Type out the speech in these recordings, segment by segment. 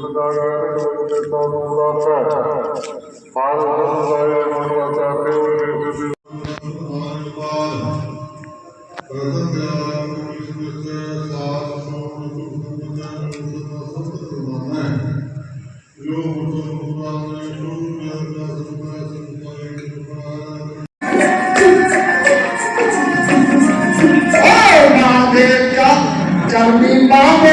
ਸੁਣਦਾਗਾ ਤੇ ਤੁਹਾਨੂੰ ਰਾਖਾ ਪਾਲ ਗੁਰਦਾਏ ਮਨ ਵਾਚਾ ਤੇ ਜੋ ਮੁਸਲਮਾਨ ਨੇ ਜੋ ਮਿਲਦਾ ਸੁਣਾ ਸੰਤਾਨ ਚਰਨੀ ਬਾਵੇ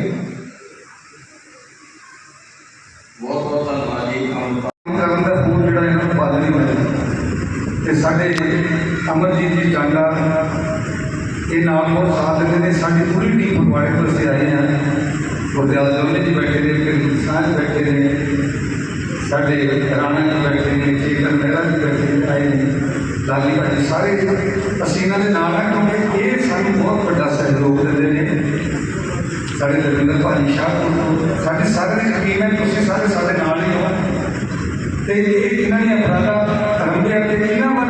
ਸਾਡੇ ਅਮਰਜੀਤ ਜੀ ਟਾਂਡਾ ਇਹ ਨਾਲ ਬਹੁਤ ਸਾਥ ਦਿੰਦੇ ਨੇ ਸਾਡੀ ਪੂਰੀ ਟੀਮ ਫਗਵਾੜੇ ਤੋਂ ਅਸੀਂ ਆਏ ਹਾਂ ਗੁਰਦਿਆਲ ਜੋਲੇ ਜੀ ਬੈਠੇ ਨੇ ਕਿਰਨ ਸਾਂਝ ਬੈਠੇ ਨੇ ਸਾਡੇ ਰਾਣਾ ਜੀ ਬੈਠੇ ਨੇ ਚੇਤਨ ਮਹਿਰਾ ਜੀ ਬੈਠੇ ਨੇ ਆਏ ਨੇ ਲਾਲੀ ਭਾਜੀ ਸਾਰੇ ਅਸੀਂ ਇਹਨਾਂ ਦੇ ਨਾਲ ਹਾਂ ਕਿਉਂਕਿ ਇਹ ਸਾਨੂੰ ਬਹੁਤ ਵੱਡਾ ਸਹਿਯੋਗ ਦਿੰਦੇ ਨੇ ਸਾਡੇ ਰਵਿੰਦਰ ਭਾਜੀ ਸ਼ਾਹਪੁਰ ਸਾਡੇ ਸਾਰੇ ਦੀ ਟੀਮ ਹੈ ਤੁਸੀਂ ਸਾਰੇ ਸਾਡੇ ਨਾਲ ਹੀ ਹੋ ਤੇ ਇਹ ਇਹਨਾਂ ਦੀਆਂ ਅਪਰਾਧਾਂ ਧਰਮ ਦੇ ਤੇ ਇਹਨਾਂ ਵੱਲ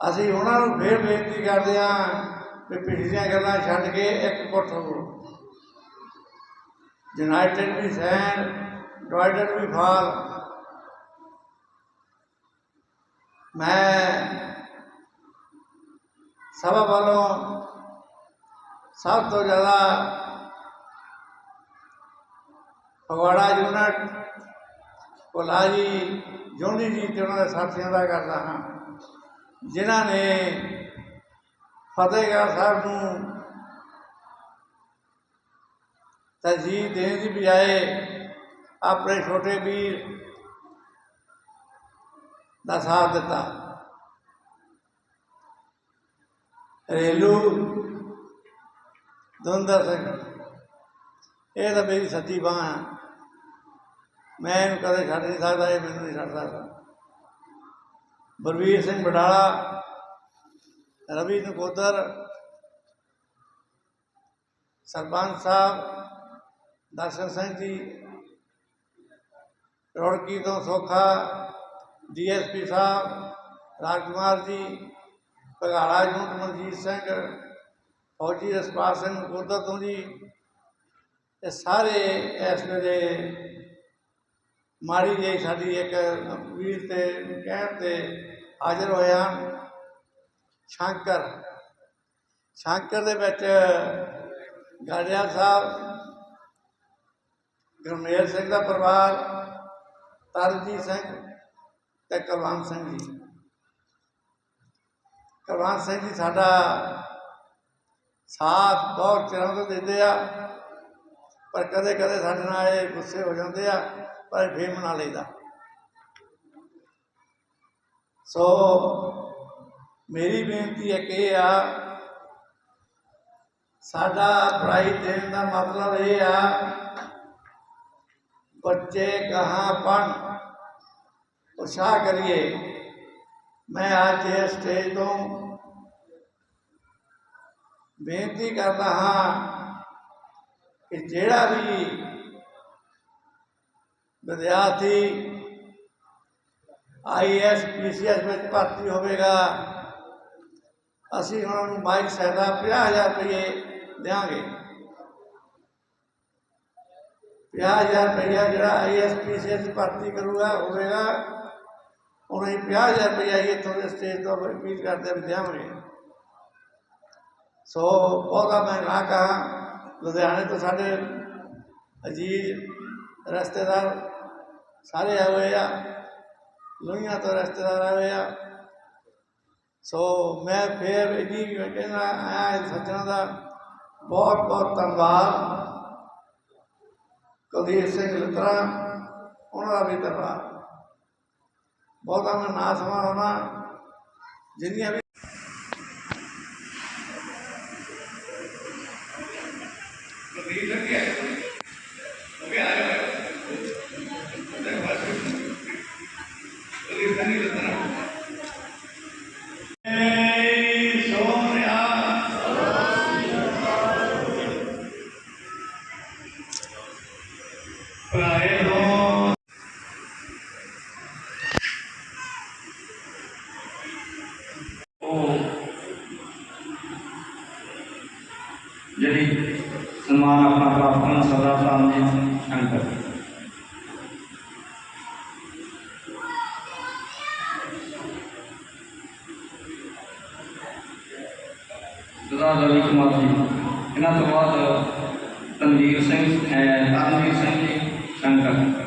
ਅਸੀਂ ਉਹਨਾਂ ਨੂੰ ਫੇਰ ਬੇਨਤੀ ਕਰਦੇ ਹਾਂ ਕਿ ਪਿਛਲੀਆਂ ਗੱਲਾਂ ਛੱਡ ਕੇ ਇੱਕ ਪੁੱਠ ਹੋ united we stand divided we fall. ਮੈਂ ਸਭਾ ਵੱਲੋਂ ਸਭ ਤੋਂ ਜ਼ਿਆਦਾ ਫਗਵਾੜਾ ਯੂਨਿਟ ਕੋਲਾ ਜੀ ਜੋਨੀ ਜੀ ਤੇ ਉਹਨਾਂ ਦੇ ਸਾਥੀਆਂ ਦਾ ਕਰਦਾ ਹਾਂ। ਜਿਨ੍ਹਾਂ ਨੇ ਫਤਿਹਗੜ੍ਹ ਸਾਹਿਬ ਨੂੰ ਤਰਜੀਹ ਦੇਣ ਦੀ ਬਜਾਏ ਆਪਣੇ ਛੋਟੇ ਵੀਰ ਦਾ ਸਾਥ ਦਿੱਤਾ। ਰੇਲੂ ਦੁੰਦਰ ਸਿੰਘ, ਇਹ ਤਾਂ ਮੇਰੀ ਸੱਚੀ ਬਾਂਹ ਹੈ। ਮੈਂ ਇਹਨੂੰ ਕਦੇ ਛੱਡ ਨਹੀਂ ਸਕਦਾ, ਇਹ ਮੈਨੂੰ ਨਹੀਂ ਛੱਡ ਸਕਦਾ ਬਲਵੀਰ ਸਿੰਘ ਬਡਾਲਾ ਰਵੀ ਨਕੋਦਰ ਸਰਪੰਚ ਸਾਹਿਬ, ਦਰਸ਼ਨ ਸਿੰਘ ਜੀ ਰੌੜਕੀ ਤੋਂ ਸੋਖਾ, ਡੀਐਸਪੀ ਸਾਹਿਬ, ਰਾਜਕੁਮਾਰ ਜੀ ਭਗਾਲਾ ਯੂਨਿਟ ਮਨਜੀਤ ਸਿੰਘ, ਫੌਜੀ ਰਸਪਾਲ ਸਿੰਘ ਨਕੋਦਰ ਤੋਂ ਜੀ, ਇਹ ਸਾਰੇ ਇਸ ਵੇਲੇ ਮਾੜੀ ਜਿਹੀ ਸਾਡੀ ਇੱਕ ਅਪੀਲ ਤੇ ਕਹਿਣ ਤੇ ਹਾਜ਼ਰ ਹੋਇਆ ਸ਼ੰਕਰ। ਸ਼ੰਕਰ ਦੇ ਵਿੱਚ ਗਾੜਿਆ ਸਾਹਿਬ, ਗੁਰਮੇਲ ਸਿੰਘ ਦਾ ਪਰਿਵਾਰ ਤਰਜੀਤ ਸਿੰਘ ਤੇ ਕੁਲਵੰਤ ਸਿੰਘ ਜੀ। ਕੁਲਵੰਤ ਸਿੰਘ ਜੀ ਸਾਡਾ ਸਾਥ ਬਹੁਤ ਚਿਰਾਂ ਤੋਂ ਦਿੰਦੇ ਆ, ਪਰ ਕਦੇ ਕਦੇ ਸਾਡੇ ਨਾਲ ਇਹ ਗੁੱਸੇ ਹੋ ਜਾਂਦੇ ਆ। ਪਰ ਫੇਰ ਮਨਾ ਲਈਦਾ। ਸੋ ਮੇਰੀ ਬੇਨਤੀ ਇੱਕ ਇਹ ਆ, ਸਾਡਾ ਪੜ੍ਹਾਈ ਦੇਣ ਦਾ ਮਤਲਬ ਇਹ ਆ, ਬੱਚੇ ਕਹਾ ਪੜ੍ਹਨ, ਉਤਸ਼ਾਹ ਕਰੀਏ। ਮੈਂ ਅੱਜ ਇਸ ਸਟੇਜ ਤੋਂ ਬੇਨਤੀ ਕਰਦਾ ਹਾਂ ਕਿ ਜਿਹੜਾ ਵੀ ਵਿਦਿਆਰਥੀ ਆਈਐਸ ਪੀਸੀਐਸ ਵਿੱਚ ਭਰਤੀ ਹੋਵੇਗਾ ਅਸੀਂ ਉਹਨਾਂ ਨੂੰ ਮਾਈਕ ਸਹਾਇਤਾ 50000 ਰੁਪਏ ਦੇਵਾਂਗੇ 50000 ਰੁਪਏ ਜਿਹੜਾ ਆਈਐਸ ਪੀਸੀਐਸ ਭਰਤੀ ਕਰੂਗਾ ਹੋਵੇਗਾ ਉਹਨਾਂ ਹੀ 50000 ਰੁਪਏ ਹੀ ਇੱਥੋਂ ਦੇ ਸਟੇਜ ਤੋਂ ਅਪੀਲ ਕਰਦੇ ਵੀ ਦੇਵਾਂਗੇ ਸੋ ਬਹੁਤਾ ਮੈਂ ਨਾ ਕਹਾ ਲੁਧਿਆਣੇ ਤੋਂ ਸਾਡੇ ਅਜੀਜ਼ ਰਸਤੇਦਾਰ ਸਾਰੇ ਆਏ ਹੋਏ ਆ ਲੋਹੀਆਂ ਤੋਂ ਰਿਸ਼ਤੇਦਾਰ ਆਏ ਹੋਏ ਆ ਸੋ ਮੈਂ ਫੇਰ ਇਹਦੀ ਕਹਿੰਦਾ ਆਇਆ ਸੱਜਣਾ ਦਾ ਬਹੁਤ ਬਹੁਤ ਧੰਨਵਾਦ ਕੁਲਦੀਪ ਸਿੰਘ ਲਿੱਤਰਾ ਉਹਨਾਂ ਦਾ ਵੀ ਧੰਨਵਾਦ ਬਹੁਤਾ ਮੈਂ ਨਾ ਸਮਾਂ ਹੋਣਾ ਜਿੰਨੀਆਂ ਵੀ ਉਹ ਜਿਹੜੀ ਸਨਮਾਨ ਆਪਣਾ ਪ੍ਰਾਪਤ ਕਰਨ ਸਰਦਾਰ ਸਾਹਿਬ ਜੀ ਸ਼ੰਕਰ ਸਰਦਾਰ ਰਵੀ ਕੁਮਾਰ ਜੀ ਇਹਨਾਂ ਤੋਂ ਬਾਅਦ ਤਨਵੀਰ ਸਿੰਘ ਹੈ ਤਰਨਵੀਰ ਸਿੰਘ ਜੀ Tantas